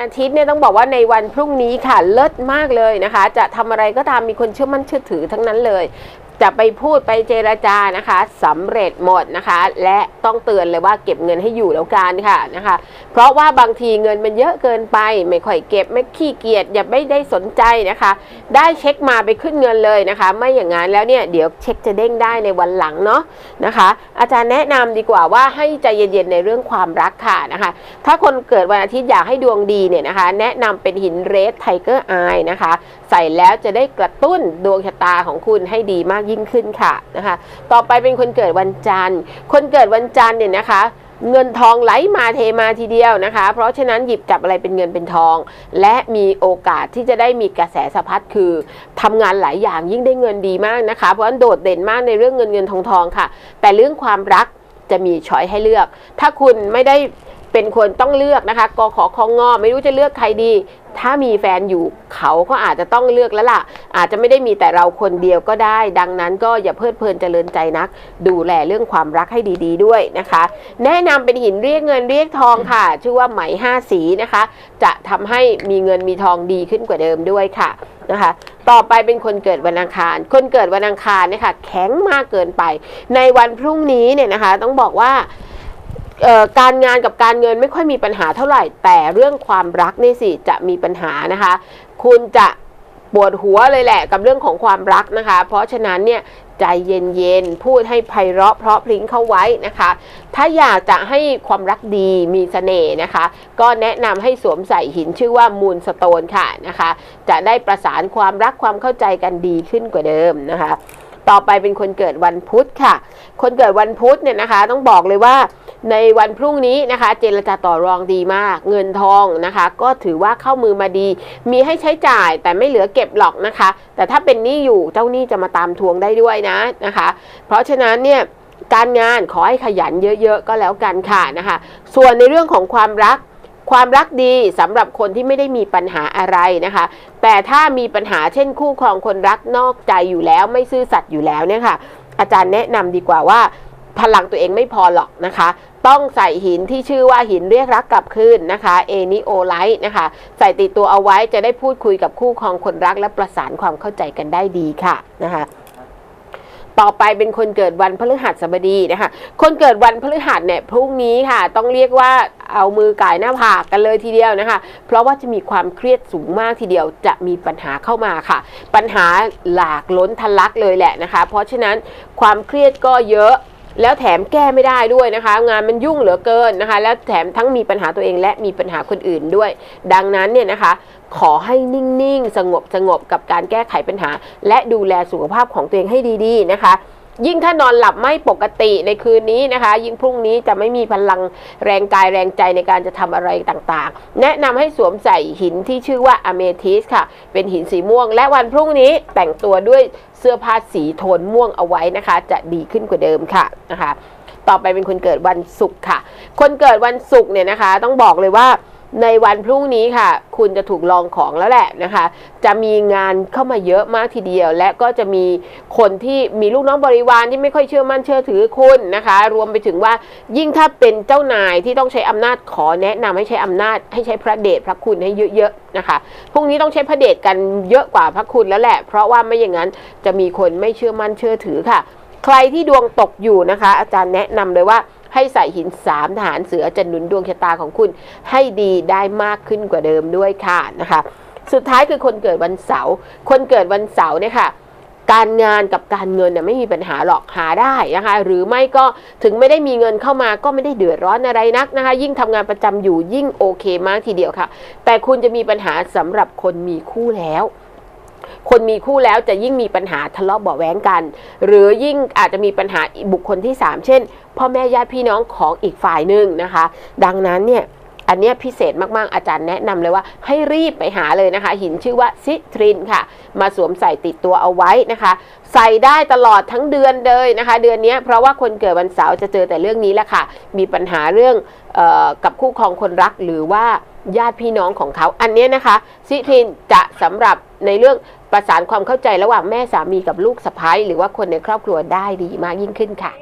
อาทิตย์เนี่ยต้องบอกว่าในวันพรุ่งนี้ค่ะเลิศมากเลยนะคะ จะทำอะไรก็ตามมีคนเชื่อมั่นเชื่อถือทั้งนั้นเลย จะไปพูดไปเจรจานะคะสำเร็จหมดนะคะ และต้องเตือนเลยว่าเก็บเงินให้อยู่แล้วกันค่ะนะคะ เพราะว่าบางทีเงินมันเยอะเกินไป ไม่ค่อยเก็บไม่ขี้เกียจอย่าไม่ได้สนใจนะคะ ได้เช็คมาไปขึ้นเงินเลยนะคะ ไม่อย่างนั้นแล้วเนี่ยเดี๋ยวเช็คจะเด้งได้ในวันหลังเนาะนะคะ อาจารย์แนะนำดีกว่าว่าให้ใจเย็นๆในเรื่องความรักค่ะนะคะ ถ้าคนเกิดวันอาทิตย์อยากให้ดวงดีเนี่ยนะคะ แนะนำเป็นหินเรดไทเกอร์อายนะคะ ใส่แล้วจะได้กระตุ้นดวงชะตาของคุณให้ดีมากยิ่งขึ้นค่ะนะคะ ต่อไปเป็นคนเกิดวันจันทร์ คนเกิดวันจันทร์เนี่ยนะคะเงินทองไหลมาเทมาทีเดียวนะคะ เพราะฉะนั้นหยิบจับอะไรเป็นเงินเป็นทอง และมีโอกาสที่จะได้มีกระแสสะพัดคือทำงานหลายอย่างยิ่งได้เงินดีมากนะคะ เพราะฉะนั้นโดดเด่นมากในเรื่องเงินเงินทองทองค่ะ แต่เรื่องความรักจะมีช้อยให้เลือก ถ้าคุณไม่ได้ เป็นคนต้องเลือกนะคะกขอของงอไม่รู้จะเลือกใครดี ถ้ามีแฟนอยู่เขาก็อาจจะต้องเลือกแล้วล่ะ อาจจะไม่ได้มีแต่เราคนเดียวก็ได้ ดังนั้นก็อย่าเพลิดเพลินเจริญใจนัก ดูแลเรื่องความรักให้ดี ๆด้วยนะคะ แนะนำเป็นหินเรียกเงินเรียกทองค่ะ ชื่อว่าไหมห้าสีนะคะ จะทำให้มีเงินมีทองดีขึ้นกว่าเดิมด้วยค่ะนะคะ ต่อไปเป็นคนเกิดวันอังคาร คนเกิดวันอังคารเนี่ยค่ะแข็งมากเกินไป ในวันพรุ่งนี้เนี่ยนะคะ ต้องบอกว่า การงานกับการเงินไม่ค่อยมีปัญหาเท่าไหร่ แต่เรื่องความรักนี่สิจะมีปัญหานะคะ คุณจะปวดหัวเลยแหละกับเรื่องของความรักนะคะ เพราะฉะนั้นเนี่ยใจเย็นๆ พูดให้ไพเราะเพราะพริ้งเข้าไว้นะคะ ถ้าอยากจะให้ความรักดีมีเสน่ห์นะคะ ก็แนะนำให้สวมใส่หินชื่อว่ามูลสโตนค่ะนะคะ จะได้ประสานความรักความเข้าใจกันดีขึ้นกว่าเดิมนะคะ ต่อไปเป็นคนเกิดวันพุธค่ะ คนเกิดวันพุธเนี่ยนะคะ ต้องบอกเลยว่า ในวันพรุ่งนี้นะคะ เจรจาต่อรองดีมาก เงินทองนะคะ ก็ถือว่าเข้ามือมาดี มีให้ใช้จ่ายแต่ไม่เหลือเก็บหรอกนะคะ แต่ถ้าเป็นหนี้อยู่เจ้าหนี้จะมาตามทวงได้ด้วยนะนะคะ เพราะฉะนั้นเนี่ยการงานขอให้ขยันเยอะๆ ก็แล้วกันค่ะนะคะ ส่วนในเรื่องของความรักความรักดีสำหรับคนที่ไม่ได้มีปัญหาอะไรนะคะ แต่ถ้ามีปัญหาเช่นคู่ครองคนรักนอกใจอยู่แล้วไม่ซื่อสัตย์อยู่แล้วเนี่ยค่ะ อาจารย์แนะนำดีกว่าว่าพลังตัวเองไม่พอหรอกนะคะ ต้องใส่หินที่ชื่อว่าหินเรียกรักกลับคืนนะคะเอนิโอไลท์นะคะใส่ติดตัวเอาไว้จะได้พูดคุยกับคู่ครองคนรักและประสานความเข้าใจกันได้ดีค่ะนะคะต่อไปเป็นคนเกิดวันพฤหัสบดีนะคะ คนเกิดวันพฤหัสเนี่ยพรุ่งนี้ค่ะ ต้องเรียกว่าเอามือก่ายหน้าผากกันเลยทีเดียวนะคะ เพราะว่าจะมีความเครียดสูงมากทีเดียวจะมีปัญหาเข้ามาค่ะ ปัญหาหลากล้นทะลักเลยแหละนะคะ เพราะฉะนั้นความเครียดก็เยอะ แล้วแถมแก้ไม่ได้ด้วยนะคะ งานมันยุ่งเหลือเกินนะคะ แล้วแถมทั้งมีปัญหาตัวเองและมีปัญหาคนอื่นด้วย ดังนั้นเนี่ยนะคะ ขอให้นิ่งๆ สงบสงบกับการแก้ไขปัญหา และดูแลสุขภาพของตัวเองให้ดี ๆ นะคะ ยิ่งถ้านอนหลับไม่ปกติในคืนนี้นะคะ ยิ่งพรุ่งนี้จะไม่มีพลังแรงกายแรงใจในการจะทำอะไรต่างๆ แนะนำให้สวมใส่หินที่ชื่อว่าอเมทิสค่ะ เป็นหินสีม่วง และวันพรุ่งนี้แต่งตัวด้วยเสื้อผ้าสีโทนม่วงเอาไว้นะคะ จะดีขึ้นกว่าเดิมค่ะนะคะ ต่อไปเป็นคนเกิดวันศุกร์ค่ะ คนเกิดวันศุกร์เนี่ยนะคะ ต้องบอกเลยว่า ในวันพรุ่งนี้ค่ะ คุณจะถูกลองของแล้วแหละนะคะ จะมีงานเข้ามาเยอะมากทีเดียว และก็จะมีคนที่มีลูกน้องบริวารที่ไม่ค่อยเชื่อมั่นเชื่อถือคุณนะคะ รวมไปถึงว่ายิ่งถ้าเป็นเจ้านายที่ต้องใช้อำนาจขอแนะนำให้ใช้อำนาจให้ใช้พระเดชพระคุณให้เยอะๆนะคะพรุ่งนี้ต้องใช้พระเดชกันเยอะกว่าพระคุณแล้วแหละ เพราะว่าไม่อย่างนั้นจะมีคนไม่เชื่อมั่นเชื่อถือค่ะ ใครที่ดวงตกอยู่นะคะ อาจารย์แนะนำเลยว่า ให้ใส่หินสามทหารเสือจะหนุนดวงชะตาของคุณให้ดีได้มากขึ้นกว่าเดิมด้วยค่ะนะคะ สุดท้ายคือคนเกิดวันเสาร์คนเกิดวันเสาร์เนี่ยค่ะการงานกับการเงินเนี่ยไม่มีปัญหาหรอกหาได้นะคะ หรือไม่ก็ถึงไม่ได้มีเงินเข้ามาก็ไม่ได้เดือดร้อนอะไรนักนะคะ ยิ่งทำงานประจำอยู่ยิ่งโอเคมากทีเดียวค่ะ แต่คุณจะมีปัญหาสำหรับคนมีคู่แล้ว คนมีคู่แล้วจะยิ่งมีปัญหาทะเลาะเบาะแว้งกัน หรือยิ่งอาจจะมีปัญหาบุคคลที่ 3 เช่น พ่อแม่ญาติพี่น้องของอีกฝ่ายหนึ่งนะคะ ดังนั้นเนี่ย อันนี้พิเศษมากๆ อาจารย์แนะนำเลยว่าให้รีบไปหาเลยนะคะ หินชื่อว่าซิทรินค่ะ มาสวมใส่ติดตัวเอาไว้นะคะ ใส่ได้ตลอดทั้งเดือนเลยนะคะ เดือนนี้เพราะว่าคนเกิดวันเสาร์จะเจอแต่เรื่องนี้แหละค่ะ มีปัญหาเรื่องออกับคู่ครองคนรักหรือว่าญาติพี่น้องของเขาอันนี้นะคะ ซิทรินจะสำหรับในเรื่องประสานความเข้าใจระหว่างแม่สามีกับลูกสะใภ้หรือว่าคนในครอบครัวได้ดีมากยิ่งขึ้นค่ะ